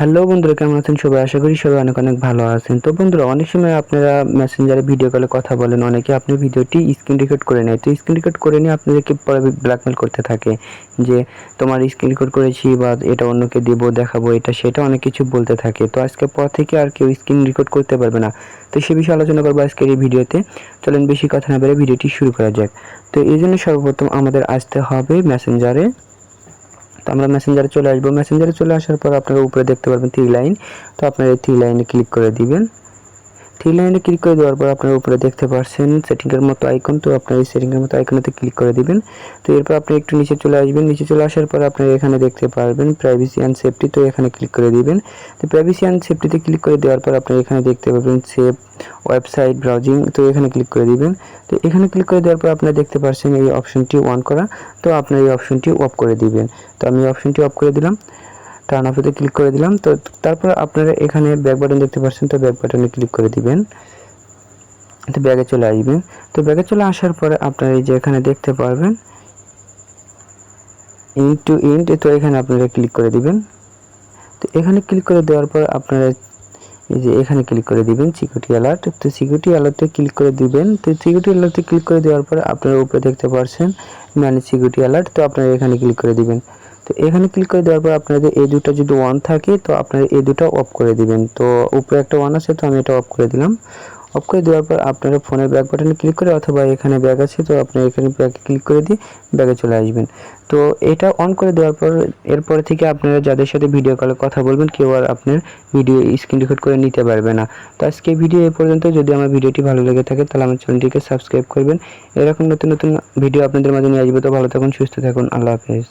Hello বন্ধুরা, কেমন আছেন সবাই? আশা করি সবাই অনেক অনেক ভালো আছেন। তো বন্ধুরা, অনেক সময় আপনারা মেসেঞ্জারে ভিডিও কলে কথা বলেন, অনেকে আপনি ভিডিওটি স্ক্রিন রেকর্ড করে নেয়। তো স্ক্রিন রেকর্ড করে নিয়ে আপনাদেরকে পরে ব্ল্যাকমেল করতে থাকে যে, তোমার স্ক্রিন রেকর্ড করেছি বা এটা অন্যকে দেবো, দেখাবো, এটা, সেটা অনেক কিছু বলতে থাকে। তো আজকে পর থেকে আর কেউ স্ক্রিন রেকর্ড করতে পারবে না। তো সে বিষয়ে আলোচনা করব আজকের এই ভিডিওতে। চলেন বেশি কথা না বেড়ে ভিডিওটি শুরু করা যাক। তো এই জন্য সর্বপ্রথম আমাদের আসতে হবে মেসেঞ্জারে আমরা মেসেঞ্জারে চলে আসব। মেসেঞ্জারে চলে আসার পর আপনারা উপরে দেখতে পারবেন থ্রি লাইন তো আপনারা এই থ্রি লাইনে ক্লিক করে দিবেন। থ্রি লাইনে ক্লিক করে দেওয়ার পর আপনার উপরে দেখতে পাচ্ছেন সেটিংয়ের মতো আইকন তো আপনার এই সেটিংয়ের মতো আইকনেতে ক্লিক করে দিবেন। তো এরপর আপনি একটু নিচে চলে আসবেন। নিচে চলে আসার পর আপনারা এখানে দেখতে পারবেন প্রাইভেসি অ্যান্ড সেফটি তো এখানে ক্লিক করে দিবেন। তো প্রাইভেসি অ্যান্ড সেফটিতে ক্লিক করে দেওয়ার পর আপনি এখানে দেখতে পাবেন সেফ ওয়েবসাইট ব্রাউজিং তো এখানে ক্লিক করে দিবেন। তো এখানে ক্লিক করে দেওয়ার পর আপনারা দেখতে পাচ্ছেন এই অপশনটি অন করা, তো আপনার এই অপশনটি অফ করে দিবেন। তো আমি অপশনটি অফ করে দিলাম। টার্ন অফেতে ক্লিক করে দিলাম। তো তারপর আপনারা এখানে ব্যাক বাটন দেখতে পাচ্ছেন, তো ব্যাক বাটনে ক্লিক করে দিবেন। তো ব্যাগে চলে আসবেন তো ব্যাগে চলে আসার পরে আপনারা এই যে এখানে দেখতে পারবেন ইন্ট টু ইন্ট তো এখানে আপনারা ক্লিক করে দিবেন। তো এখানে ক্লিক করে দেওয়ার পর আপনারা এই যে এখানে ক্লিক করে দিবেন সিকিউরিটি অ্যালার্ট তো সিকিউরিটি অ্যালার্টে ক্লিক করে দিবেন। তো সিকিউরিটি অ্যালার্টে ক্লিক করে দেওয়ার পর আপনারা উপরে দেখতে পাচ্ছেন ম্যানেজ সিকিউরিটি অ্যালার্ট তো আপনারা এখানে ক্লিক করে দিবেন। তো এখানে ক্লিক করে দেওয়ার পর আপনাদের এই দুটো যদি ওয়ান থাকে, তো আপনারা এই দুটো অফ করে দিবেন। তো উপরে একটা ওয়ান আছে, তো আমি এটা অফ করে দিলাম। অফ করে দেওয়ার পর আপনারা ফোনের ব্যাক বাটনে ক্লিক করে অথবা এখানে ব্যাগ আছে, তো আপনি এখানে ব্যাগে ক্লিক করে দিয়ে ব্যাগে চলে আসবেন। তো এটা অন করে দেওয়ার পর, এরপরে থেকে আপনারা যাদের সাথে ভিডিও কলে কথা বলবেন, কেউ আর আপনার ভিডিও স্ক্রিন রেকর্ড করে নিতে পারবে না। তো আজকে ভিডিও এ পর্যন্ত। যদি আমার ভিডিওটি ভালো লেগে থাকে, তাহলে আমার চ্যানেলটিকে সাবস্ক্রাইব করবেন। এরকম নতুন নতুন ভিডিও আপনাদের মাঝে নিয়ে আসবে। তো ভালো থাকুন, সুস্থ থাকুন। আল্লাহ হাফেজ।